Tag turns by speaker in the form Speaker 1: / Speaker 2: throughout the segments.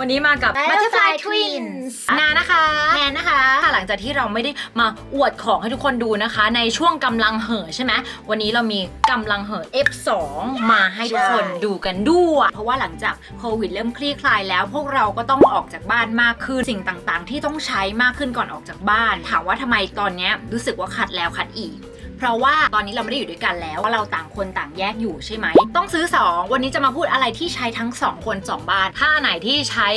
Speaker 1: วันนี้มากับ
Speaker 2: Butterfly Twins
Speaker 1: นานะคะ
Speaker 2: แนนนะคะ
Speaker 1: ค่ะหลังจากที่เราไม่ได้มาอวดของให้ทุกคนดูนะคะ ในช่วงกำลังเห่อใช่ไหมวันนี้เรามีกำลังเห่อ F2 มาให้ทุกคน
Speaker 2: ใช่
Speaker 1: ดูกันด้วยเพราะว่าหลังจากโควิดเริ่มคลี่คลายแล้ว พวกเราก็ต้องออกจากบ้านมากขึ้นสิ่งต่างๆ ที่ต้องใช้มากขึ้นก่อนออกจากบ้าน ถามว่าทำไมตอนเนี้ยรู้สึกว่าขัดแล้วขัดอีก เพราะว่าตอนนี้เราไม่ได้อยู่ด้วยกันแล้วว่าเราต่างคนต่างแยกอยู่ใช่ไหม ต้องซื้อ 2 วันนี้จะมาพูดอะไรที่ใช้ทั้ง 2 คน 2 บ้าน ถ้าไหนที่ใช้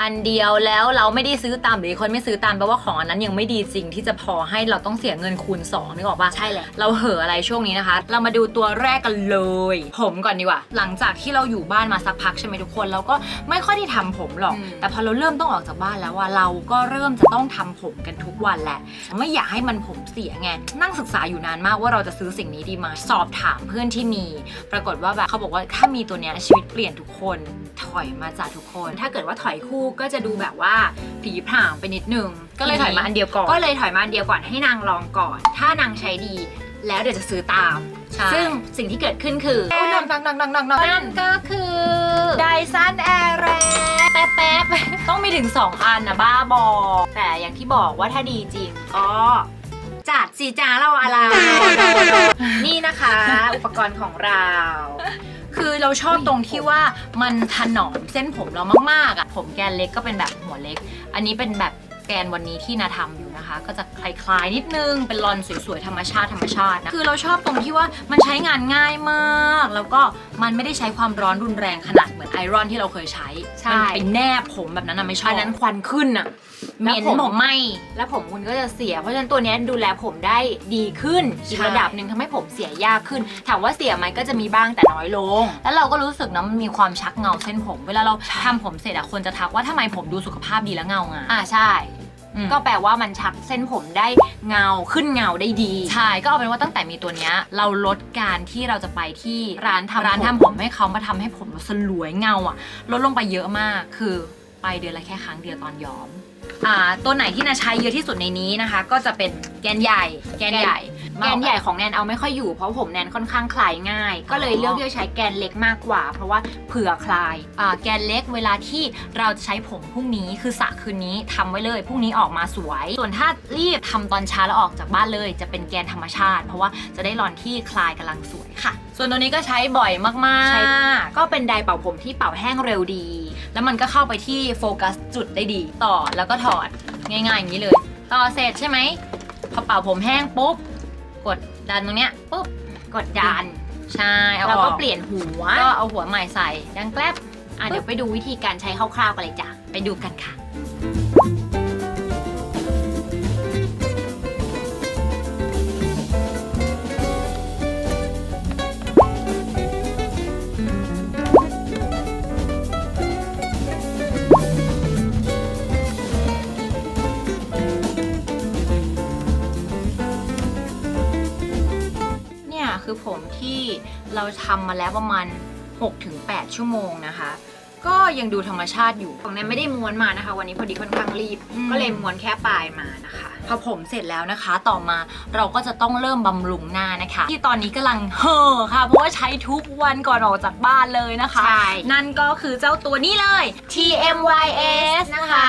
Speaker 1: อันเดียวแล้วเราไม่ได้ซื้อตามหรือคนไม่ซื้อตามแปลว่าของอันนั้นยังไม่ดีจริงที่จะพอให้เราต้องเสียเงินคูณ2นึกออกปะ
Speaker 2: ใช่แหละ
Speaker 1: เราเห่ออะไรช่วงนี้นะคะ เรามาดูตัวแรกกันเลย ผมก่อนดีกว่า หลังจากที่เราอยู่บ้านมาสักพักใช่ไหมทุกคนเราก็ไม่ค่อยได้ทำผมหรอก
Speaker 2: อืม
Speaker 1: แต่พอเราเริ่มต้องออกจากบ้านแล้วว่าเราก็เริ่มจะต้องทำผมกันทุกวันแหละ ไม่อยากให้มันผมเสียไงนั่งศึกษาอยู่นานมากว่าเราจะซื้อสิ่งนี้ดีไหมสอบถามเพื่อนที่มี ปรากฏว่าแบบเขาบอกว่าถ้ามีตัวเนี้ยชีวิตเปลี่ยนทุกคนถอยมาจากทุกคน ถ้าเกิดว่าถอยคู่ก็จะดูแบบว่าผีผางไปนิดนึงก็เลยถอยมาอันเดียวก่อน
Speaker 2: ก็เลยถอยมาอันเดียวก่อนให้นางลองก่อน ถ้านางใช้ดี แล้วเดี๋ยวจะซื้อตาม
Speaker 1: ใช่
Speaker 2: ซึ่งสิ่งที่เกิดขึ้นคือ
Speaker 1: โอ้ยนังนังนังนังนังนัง
Speaker 2: นั่นก็คือ
Speaker 1: ไดซันแอร์แร
Speaker 2: แป๊บแป๊บ
Speaker 1: ต้องมีถึง 2 อันนะบ้าบอ
Speaker 2: แต่อย่างที่บอกว่าถ้าดีจริงก็ จัดสีจ้าเราอะไร นี่นะคะ อุปกรณ์ของเรา
Speaker 1: คือเราชอบตรงที่ว่ามันถนอมเส้นผมเรามากๆอะผมแกนเล็กก็เป็นแบบหัวเล็ก อันนี้เป็นแบบแกนวันนี้ที่นาทำอยู่นะคะ ก็จะคล้ายๆนิดนึงเป็นรอนสวยๆธรรมชาติธรรมชาตินะคือเราชอบตรงที่ว่ามันใช้งานง่ายมาก แล้วก็มันไม่ได้ใช้ความร้อนรุนแรงขนาดเหมือน ไอรอนที่เราเคยใช้
Speaker 2: ใช่
Speaker 1: มันไปแนบผมแบบนั้นนะไม่ชอบ
Speaker 2: อันนั้นควันขึ้นอะ
Speaker 1: เหม็น
Speaker 2: แล้วผม
Speaker 1: ผมไหม
Speaker 2: แล้วผมคุณก็จะเสีย เพราะฉะนั้นตัวเนี้ยดูแลผมได้ดีขึ้นอีก
Speaker 1: ใช่
Speaker 2: ระดับหนึ่งทำให้ผมเสียยากขึ้น ถามว่าเสียไหมก็จะมีบ้างแต่น้อยลง
Speaker 1: แล้วเราก็รู้สึกนะมันมีความชักเงาเส้นผม เวลาเราทำผมเสร็จอะคนจะทักว่าทำไมผมดูสุขภาพดีและเงางาม
Speaker 2: อ่าใช่
Speaker 1: อืม
Speaker 2: ก็แปลว่ามันชักเส้นผมได้เงาขึ้นเงาได้ดี
Speaker 1: ใช่ ก็เอาเป็นว่าตั้งแต่มีตัวเนี้ย เราลดการที่เราจะไปที่
Speaker 2: ร้านทำ
Speaker 1: ร้าน
Speaker 2: ผม
Speaker 1: ทำผมให้เขามาทำให้ผมเราสลวยเงาอะลดลงไปเยอะมาก คือไปเดือนละแค่ครั้งเดียวตอนย้อม อ่า ตัวไหนที่นาใช้เยอะที่สุดในนี้นะคะ ก็จะเป็นแกนใหญ่ แกนใหญ่
Speaker 2: แกน ใหญ่ของแนนเอาไม่ค่อยอยู่เพราะผมแนนค่อนข้างคลายง่าย ก็เลยเลือกที่จะใช้แกนเล็กมากกว่า เพราะว่าเผื่อคลาย
Speaker 1: อ่าแกนเล็กเวลาที่เราจะใช้ผมพรุ่งนี้คือสระคืนนี้ทำไว้เลยพรุ่งนี้ออกมาสวย ส่วนถ้ารีบทำตอนเช้าแล้วออกจากบ้านเลย จะเป็นแกนธรรมชาติ เพราะว่าจะได้รอนที่คลายกำลังสวยค่ะ ส่วนตัวนี้ก็ใช้บ่อยมาก
Speaker 2: ใช้
Speaker 1: ๆ
Speaker 2: ก็เป็นไดร์เป่าผมที่เป่าแห้งเร็วดี
Speaker 1: แล้วมันก็เข้าไปที่โฟกัสจุดได้ดีต่อแล้วก็ถอดง่ายๆอย่างนี้เลย ต่อเสร็จใช่ไหมพอเป่าผมแห้งปุ๊บ กดดันตรงเนี้ยปุ๊บ
Speaker 2: กดดัน
Speaker 1: ใช่เอา
Speaker 2: แล้ว
Speaker 1: อ
Speaker 2: ก็
Speaker 1: อก
Speaker 2: เปลี่ยนหัว
Speaker 1: ก็เอาหัวใหม่ใส่ดังแกลบ
Speaker 2: อะเดี๋ยวไปดูวิธีการใช้คร่าวๆกันเลยจ้ะ
Speaker 1: ไปดูกันค่ะเนี่ คือผมที่เราทำมาแล้วประมาณ 6-8 ชั่วโมงนะคะ ก็ยังดูธรรมชาติอยู่
Speaker 2: ของแนนไม่ได้ม้วนมานะคะ วันนี้พอดีค่อนข้างรีบ
Speaker 1: อืม
Speaker 2: ก็เลยม้วนแค่ปลายมานะคะ
Speaker 1: พอผมเสร็จแล้วนะคะ ต่อมาเราก็จะต้องเริ่มบำรุงหน้านะคะ ที่ตอนนี้กำลังเห่อค่ะ เพราะว่าใช้ทุกวันก่อนออกจากบ้านเลยนะคะ
Speaker 2: ใช่
Speaker 1: นั่นก็คือเจ้าตัวนี้เลย
Speaker 2: TMYS นะคะ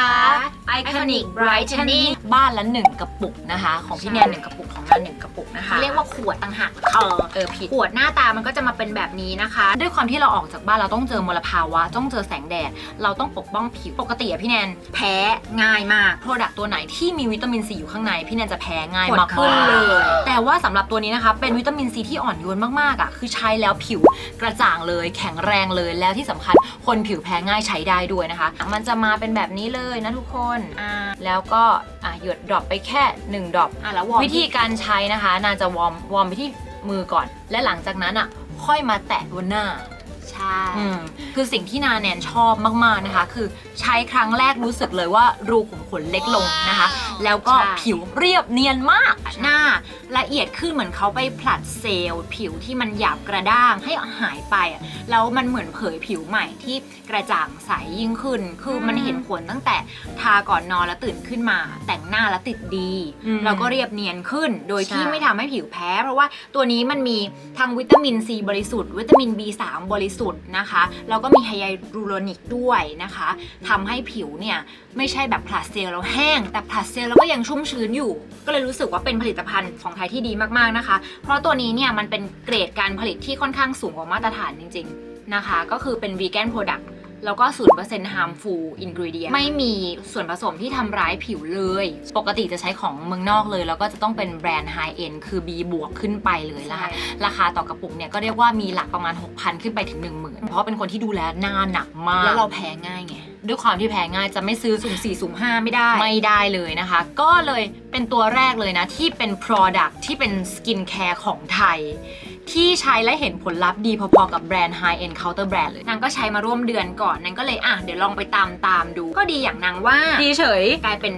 Speaker 1: Iconic
Speaker 2: Iconic
Speaker 1: Brightening
Speaker 2: Brightening
Speaker 1: บ้านละหนึ่งกระปุกนะคะ ของพี่แนนหนึ่งกระปุกของน้าหนึ่งกระปุกนะคะ
Speaker 2: เรียกว่าขวดต่างหากเออ
Speaker 1: เออผิด
Speaker 2: ขวดหน้าตามันก็จะมาเป็นแบบนี้นะคะ
Speaker 1: ด้วยความที่เราออกจากบ้านเราต้องเจอมลภาวะ ต้องเจอแสงแดด เราต้องปกป้องผิวปกติอะพี่แนน
Speaker 2: แพ้ง่ายมาก
Speaker 1: โปรดักต์ตัวไหนที่มีวิตามินซีอยู่ข้างในพี่แนนจะแพ้ง่าย
Speaker 2: ผด
Speaker 1: มาก
Speaker 2: ขึ้นเลย
Speaker 1: แต่ว่าสำหรับตัวนี้นะคะ เป็นวิตามินซีที่อ่อนโยนมากๆอะคือใช้แล้วผิวกระจ่างเลย แข็งแรงเลยแล้วที่สำคัญคนผิวแพ้ง่ายใช้ได้ด้วยนะคะ มันจะมาเป็นแบบนี้เลยนะทุกคน
Speaker 2: อ่า
Speaker 1: แล้วก็อะหยดดรอปไปแค่1ดรอป
Speaker 2: อะแล้ววอร์ม
Speaker 1: วิธีการใช้นะคะนาจะวอร์มวอร์มไปที่มือก่อน และหลังจากนั้นอะค่อยมาแตะบนหน้า
Speaker 2: ใช่
Speaker 1: อืมคือสิ่งที่นาแนนชอบมากๆนะคะ คือใช้ครั้งแรกรู้สึกเลยว่ารูขุมขนเล็กลงนะคะ แล้วก็
Speaker 2: ใช่
Speaker 1: ผิวเรียบเนียนมาก
Speaker 2: หน้าละเอียดขึ้นเหมือนเขาไปผลัดเซลล์ผิวที่มันหยาบกระด้างให้หายไปอะแล้วมันเหมือนเผยผิวใหม่ที่กระจ่างใสยิ่งขึ้น คือมันเห็นผลตั้งแต่ทาก่อนนอนแล้วตื่นขึ้นมา แต่งหน้าแล้วติดดี
Speaker 1: อืม
Speaker 2: แล้วก็เรียบเนียนขึ้น โดยที่
Speaker 1: ใช่
Speaker 2: ไม่ทำให้ผิวแพ้ เพราะว่าตัวนี้มันมีทั้งวิตามินซีบริสุทธิ์วิตามิน B3 บริสุทธิ์นะคะ แล้วก็มีไฮยาลูโรนิกด้วยนะคะทำให้ผิวเนี่ย ไม่ใช่แบบผลัดเซลล์แล้วแห้ง แต่ผลัดเซลล์แล้วก็ยังชุ่มชื้นอยู่ ก็เลยรู้สึกว่าเป็นผลิตภัณฑ์ของไทยที่ดีมากๆนะคะ เพราะตัวนี้เนี่ยมันเป็นเกรดการผลิตที่ค่อนข้างสูงกว่ามาตรฐานจริง ๆนะคะ ก็คือเป็นวีแกนโปรดักต์แล้วก็ 0% harmful ingredient ไม่มีส่วนผสมที่ทำร้ายผิวเลย ปกติจะใช้ของเมืองนอกเลย แล้วก็จะต้องเป็นแบรนด์ high end คือ B บวกขึ้นไปเลยละค่ะราคาต่อกระปุกเนี่ยก็เรียกว่ามีหลักประมาณ 6,000 ขึ้นไปถึง 10,000 เพราะเป็นคนที่ดูแลหน้าหนักมาก แล้วเราแพ้ง่ายไง
Speaker 1: ด้วยความที่แพ้ง่ายจะไม่ซื้อ
Speaker 2: สุ่มสี่สุ่มห้าไม่ได้
Speaker 1: ไม่ได้เลยนะคะ ก็เลยเป็นตัวแรกเลยนะ ที่เป็น Product ที่เป็นสกินแคร์ของไทย ที่ใช้และเห็นผลลัพธ์ดีพอๆกับแบรนด์ High End Counter Brand เลย
Speaker 2: นางก็ใช้มาร่วมเดือนก่อนนางก็เลยอะเดี๋ยวลองไปตามตามดู ก็ดีอย่างนางว่า
Speaker 1: ดีเฉย
Speaker 2: กลายเป็น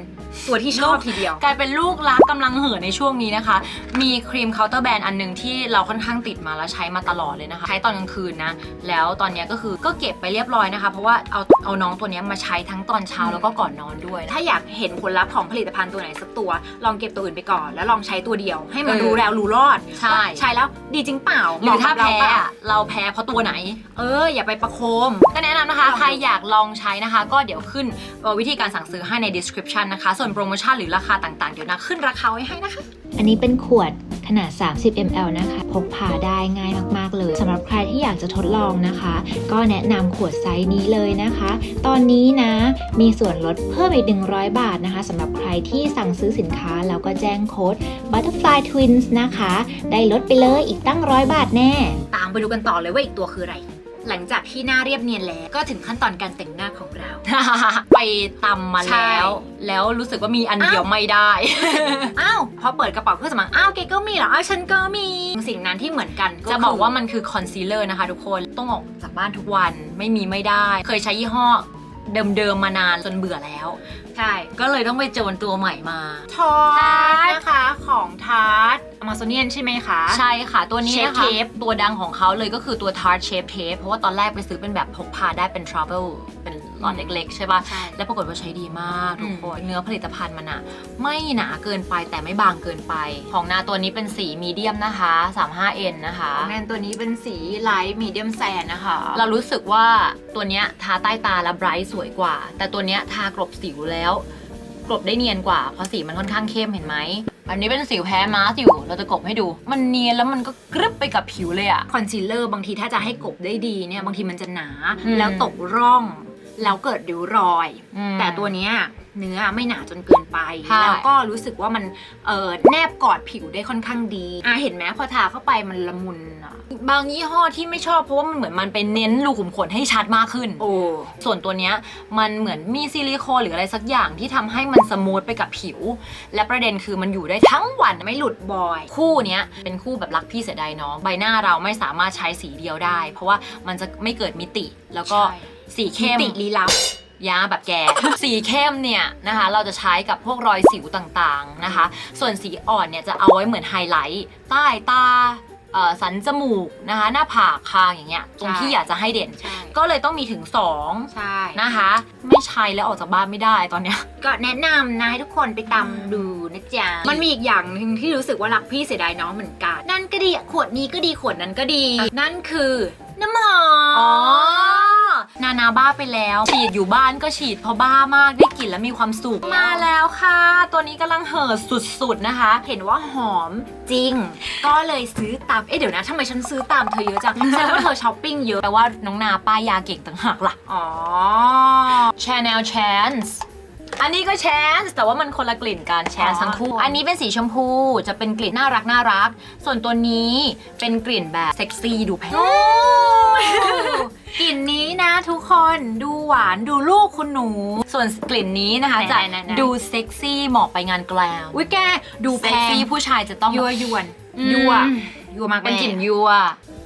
Speaker 2: ตัวที่ชอบทีเดียว
Speaker 1: กลายเป็นลูกรักกำลังเห่อในช่วงนี้นะคะ มีครีมเคาน์เตอร์แบรนด์อันหนึ่งที่เราค่อนข้างติดมาแล้วใช้มาตลอดเลยนะคะ ใช้ตอนกลางคืนนะ แล้วตอนเนี้ยก็คือก็เก็บไปเรียบร้อยนะคะ เพราะว่าเอาเอาน้องตัวเนี้ยมาใช้ทั้งตอนเช้า
Speaker 2: อืม
Speaker 1: แล้วก็ก่อนนอนด้วย
Speaker 2: ถ้าอยากเห็นผลลัพธ์ของผลิตภัณฑ์ตัวไหนสักตัว ลองเก็บตัวอื่นไปก่อน แล้วลองใช้ตัวเดียว ให้มัน
Speaker 1: เออ
Speaker 2: รู้แล้วรู้รอด
Speaker 1: ใช่
Speaker 2: ว่าใช้แล้วดีจริงเปล่า
Speaker 1: หรือถ้า
Speaker 2: เหมะ
Speaker 1: แพ้
Speaker 2: กับเรเปล่
Speaker 1: อะเราแพ้เพราะตัวไหน
Speaker 2: เออ อย่าไปประโคม
Speaker 1: ก็แนะนำนะคะ
Speaker 2: ลองดู
Speaker 1: ใครอยากลองใช้นะคะ ก็เดี๋ยวขึ้นเอ่อวิธีการสั่งซื้อให้ใน description นะคะส่วนโปรโมชั่นหรือราคาต่างๆ เดี๋ยวนะขึ้นราคาไว้ให้นะคะ
Speaker 3: อันนี้เป็นขวดขนาด 30 ml นะคะ พกพาได้ง่ายมาก ๆ เลยสำหรับใครที่อยากจะทดลองนะคะ ก็แนะนำขวดไซส์นี้เลยนะคะ ตอนนี้นะมีส่วนลดเพิ่มอีก 100 บาทนะคะสำหรับใครที่สั่งซื้อสินค้า แล้วก็แจ้งโค้ด Butterfly Twins นะคะ ได้ลดไปเลยอีกตั้งร้อยบาทแน่
Speaker 2: ตามไปดูกันต่อเลยว่าอีกตัวคืออะไร หลังจากที่หน้าเรียบเนียนแล้วก็ถึงขั้นตอนการแต่งหน้าของเรา
Speaker 1: ไปตำมา
Speaker 2: ใช่
Speaker 1: แล้ว แล้วรู้สึกว่ามีอันเดียวไม่ได้
Speaker 2: อ้าวพอเปิดกระเป๋าเครื่องสำอางอ้าวเกก็มีเหรออ้าวฉันก็มี สิ่งนั้นที่เหมือนกัน
Speaker 1: จะบอกว่ามันคือคอนซีลเลอร์นะคะทุกคนต้องออกจากบ้านทุกวันไม่มีไม่ได้ เคยใช้ยี่ห้อ เดิมๆมานานจนเบื่อแล้ว
Speaker 2: ใช่
Speaker 1: ก็เลยต้องไปโจนตัวใหม่มา
Speaker 2: ทาร์ตนะคะของทาร์ตอมาโซเนียนใช่ไหมคะ
Speaker 1: ใช่ค่ะ ตัวนี้นะ
Speaker 2: Shape
Speaker 1: คะ
Speaker 2: Tape
Speaker 1: ตัวดังของเขาเลยก็คือตัว Tarte Shape Tape เพราะว่าตอนแรกไปซื้อเป็นแบบพกพาได้เป็น travel เป็น หลอด
Speaker 2: อืม
Speaker 1: เล็กๆ ใช่ป่ะ
Speaker 2: ใช่
Speaker 1: แล้วปรากฏว่าใช้ดีมากทุก
Speaker 2: อืม
Speaker 1: คน เนื้อผลิตภัณฑ์มันอะไม่หนาเกินไปแต่ไม่บางเกินไป ของนาตัวนี้เป็นสีมีเดียมนะคะ 35N นะคะ
Speaker 2: ของแนนตัวนี้เป็นสีไลท์มีเดียมแซนนะคะ
Speaker 1: เรารู้สึกว่าตัวเนี้ยทาใต้ตาแล้วไบรท์สวยกว่า แต่ตัวเนี้ยทากลบสิวแล้ว กลบได้เนียนกว่า เพราะสีมันค่อนข้างเข้มเห็นไหมอันนี้เป็นสิวแพ้มาสอยู่เราจะกลบให้ดู มันเนียนแล้วมันก็กรึบไปกับผิวเลยอะ
Speaker 2: คอนซีลเลอร์บางทีถ้าจะให้กบได้ดีเนี่ยบางทีมันจะหนา
Speaker 1: อืม
Speaker 2: แล้วตกร่อง แล้วเกิดริ้วรอย
Speaker 1: อืม
Speaker 2: แต่ตัวเนี้ยเนื้อไม่หนาจนเกินไป
Speaker 1: ใช่
Speaker 2: แล้วก็รู้สึกว่ามันเออแนบกอดผิวได้ค่อนข้างดีอะเห็นไหมพอทาเข้าไปมันละมุนอะ
Speaker 1: บางยี่ห้อที่ไม่ชอบเพราะว่ามันเหมือนมันไปเน้นรูขุมขนให้ชัดมากขึ้น
Speaker 2: โอ้
Speaker 1: ส่วนตัวเนี้ยมันเหมือนมีซิลิโคนหรืออะไรสักอย่างที่ทำให้มันสมูทไปกับผิว และประเด็นคือมันอยู่ได้ทั้งวัน
Speaker 2: ไม่หลุดบ่อย
Speaker 1: คู่เนี้ยเป็นคู่แบบรักพี่เสียดายน้อง ใบหน้าเราไม่สามารถใช้สีเดียวได้ เพราะว่ามันจะไม่เกิดมิติแล้วก็
Speaker 2: ใช่
Speaker 1: สีเข้ม
Speaker 2: ติลีลับ
Speaker 1: ยาแบบแก สีเข้มเนี่ยนะคะ เราจะใช้กับพวกรอยสิวต่างๆนะคะ ส่วนสีอ่อนเนี่ยจะเอาไว้เหมือนไฮไลท์ใต้ตาเอ่อสันจมูกนะคะ หน้าผากคางอย่างเงี้ยตรง
Speaker 2: ใช่
Speaker 1: ที่อยากจะให้เด่น
Speaker 2: ใช่
Speaker 1: ก็เลยต้องมีถึง2
Speaker 2: ใช่
Speaker 1: นะคะ ไม่ใช้แล้วออกจากบ้านไม่ได้ตอนเนี้ย
Speaker 2: ก็แนะนำนะให้ทุกคนไปตามดูนะจ๊ะมันมีอีกอย่างหนึ่งที่รู้สึกว่ารักพี่เสียดายน้องเหมือนกัน นั่นก็ดีขวดนี้ก็ดีขวดนั้นก็ดี นั่นคือน้ำหอม
Speaker 1: อ๋อ นานาบ้าไปแล้ว ฉีดอยู่บ้านก็ฉีดเพราะบ้ามากได้กลิ่นแล้วมีความสุขมาแล้วค่ะ ตัวนี้กำลังเห่อสุดๆนะคะ
Speaker 2: เห็นว่าหอมจริง ก็เลยซื้อตาม เอ๊ะเดี๋ยวนะทำไมฉันซื้อตามเธอเยอะจังแสดงว่าเธอช้อปปิ้งเยอะ
Speaker 1: แปลว่าน้องนาป้ายยาเก่งต่างหากล่ะ
Speaker 2: อ๋อ
Speaker 1: Chanel Chance อันนี้ก็ Chance แต่ว่ามันคนละกลิ่นกัน Chance
Speaker 2: อ๋อ
Speaker 1: ทั้งคู่ อันนี้เป็นสีชมพูจะเป็นกลิ่นน่ารักน่ารัก ส่วนตัวนี้เป็นกลิ่นแบบเซ็กซี่ดูแพง
Speaker 2: น ดูหวานดูลูกคุณหนู
Speaker 1: ส่วนกลิ่นนี้นะคะ
Speaker 2: ไหน
Speaker 1: จะ
Speaker 2: ไหนไหน
Speaker 1: ดูเซ็กซี่เหมาะไปงานแกลม
Speaker 2: อุ้ยแกดูแพ
Speaker 1: เซ็ก
Speaker 2: ง
Speaker 1: ซี่ผู้ชายจะต้อง
Speaker 2: ยัวยวน
Speaker 1: อืม
Speaker 2: ยัวยัวมาก
Speaker 1: เป็นกลิ่น
Speaker 2: แยั
Speaker 1: ว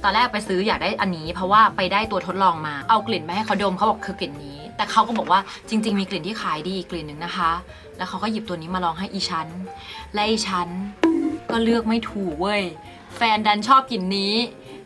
Speaker 1: ตอนแรกไปซื้ออยากได้อันนี้ เพราะว่าไปได้ตัวทดลองมา เอากลิ่นมาให้เขาดมเขาบอกคือกลิ่นนี้ แต่เขาก็บอกว่าจริง ๆ มีกลิ่นที่ขายดีอีกกลิ่นหนึ่งนะคะ แล้วเขาก็หยิบตัวนี้มาลองให้อีฉันและอีฉันก็เลือกไม่ถูกเว้ย แฟนดันชอบกลิ่นนี้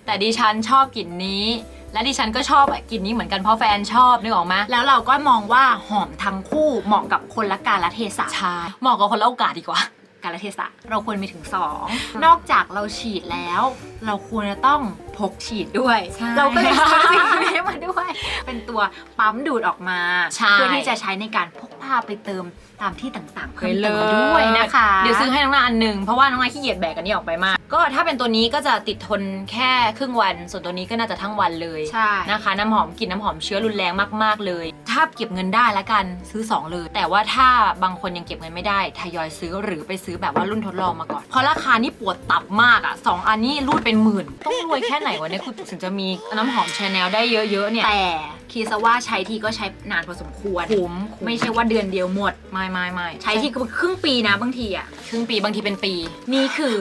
Speaker 1: แต่ดิฉันชอบกลิ่นนี้ และดิฉันก็ชอบกลิ่นนี้เหมือนกันเพราะแฟนชอบนึกออกไหม
Speaker 2: แล้วเราก็มองว่าหอมทั้งคู่เหมาะกับคนละกาลเทศะ
Speaker 1: ใช่เหมาะกับคนละโอกาสดีกว่า
Speaker 2: กาลเทศะเราควรมีถึง 2 นอกจากเราฉีดแล้ว เราควรจะต้องพกฉีดด้วย
Speaker 1: ใช่
Speaker 2: เราก็เลยซื้อสิ่งนี้มาด้วย เป็นตัวปั๊มดูดออกมา
Speaker 1: ใช่
Speaker 2: เพื่อที่จะใช้ในการพกพาไปเติมตามที่ต่างๆ
Speaker 1: ไป
Speaker 2: เพิ่ม
Speaker 1: เล
Speaker 2: เติม
Speaker 1: ย
Speaker 2: ด้วยนะคะ
Speaker 1: เดี๋ยวซื้อให้น้องนาอันหนึ่งเพราะว่าน้องนาขี้เกียจแบกอันนี้ออกไปมาก ก็ถ้าเป็นตัวนี้ก็จะติดทนแค่ครึ่งวัน ส่วนตัวนี้ก็น่าจะทั้งวันเลย
Speaker 2: ใช่
Speaker 1: นะคะน้ำหอมกลิ่นน้ำหอมเชื้อรุนแรงมากๆเลย ถ้าเก็บเงินได้แล้วกันซื้อ 2 เลย แต่ว่าถ้าบางคนยังเก็บเงินไม่ได้ทยอยซื้อหรือไปซื้อแบบว่ารุ่นทดลองมาก่อน เพราะราคานี่ปวดตับมากอะ่ะสองอันนี้รูดเป็นหมื่น ต้องรวยแค่ไหนวะเนี่ยคุณถึงจะมีน้ำหอมชาแนลได้เยอะๆเนี่ย
Speaker 2: แต่คิดซะว่าใช้ทีก็ใช้นานพอสมควร
Speaker 1: คุ้ม
Speaker 2: ไม่ใช่ว่าเดือนเดียวหมด
Speaker 1: ไม่ไม่ไม่
Speaker 2: ใช้ทีก็ครึ่งปีนะบางทีอะ
Speaker 1: ครึ่งปีบางทีเป็นปี
Speaker 2: นี่คือ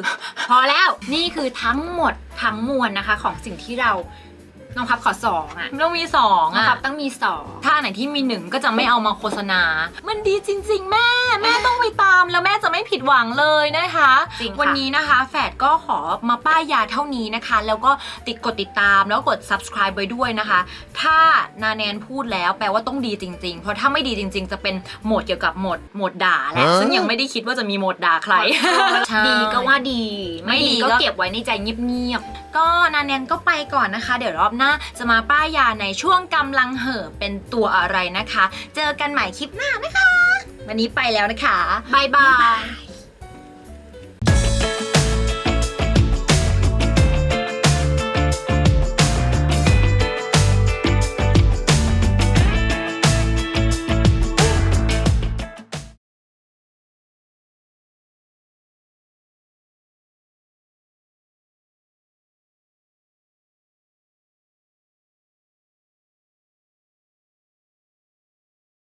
Speaker 2: พอแล้วนี่คือทั้งหมดทั้งมวลนะคะ ของสิ่งที่เรา น้องพับขอสองอะ
Speaker 1: ต้องมีสอง
Speaker 2: น้อง
Speaker 1: อะ
Speaker 2: พับต้องมีสอง
Speaker 1: ถ้าอันไหนที่มีหนึ่งก็จะไม่เอามาโฆษณา มันดีจริง ๆ แม่ แม่ต้องไปตามแล้วแม่จะไม่ผิดหวังเลยนะคะ
Speaker 2: จริงค่ะ
Speaker 1: วันนี้นะคะแฝดก็ขอมาป้ายยาเท่านี้นะคะ แล้วก็ติดกดติดตามแล้วกด subscribe ไว้ด้วยนะคะ ถ้านาแนนพูดแล้วแปลว่าต้องดีจริง ๆ เพราะถ้าไม่ดีจริง ๆ จะเป็นโหมดเกี่ยวกับโหมดโหมดด่าแหละ
Speaker 4: ฮะ
Speaker 1: ซึ่งยังไม่ได้คิดว่าจะมีโหมดด่าใคร ใช่
Speaker 2: ดีก็ว่าดี
Speaker 1: ไม่
Speaker 2: ไม่
Speaker 1: ดี
Speaker 2: ดี
Speaker 1: ก็
Speaker 2: ก็เก็บไว้ในใจเงียบ
Speaker 1: ก็นาแนนก็ไปก่อนนะคะ เดี๋ยวรอบหน้าจะมาป้ายยาในช่วงกำลังเห่อเป็นตัวอะไรนะคะ เจอกันใหม่คลิปหน้านะคะ วันนี้ไปแล้วนะคะ
Speaker 2: บายบาย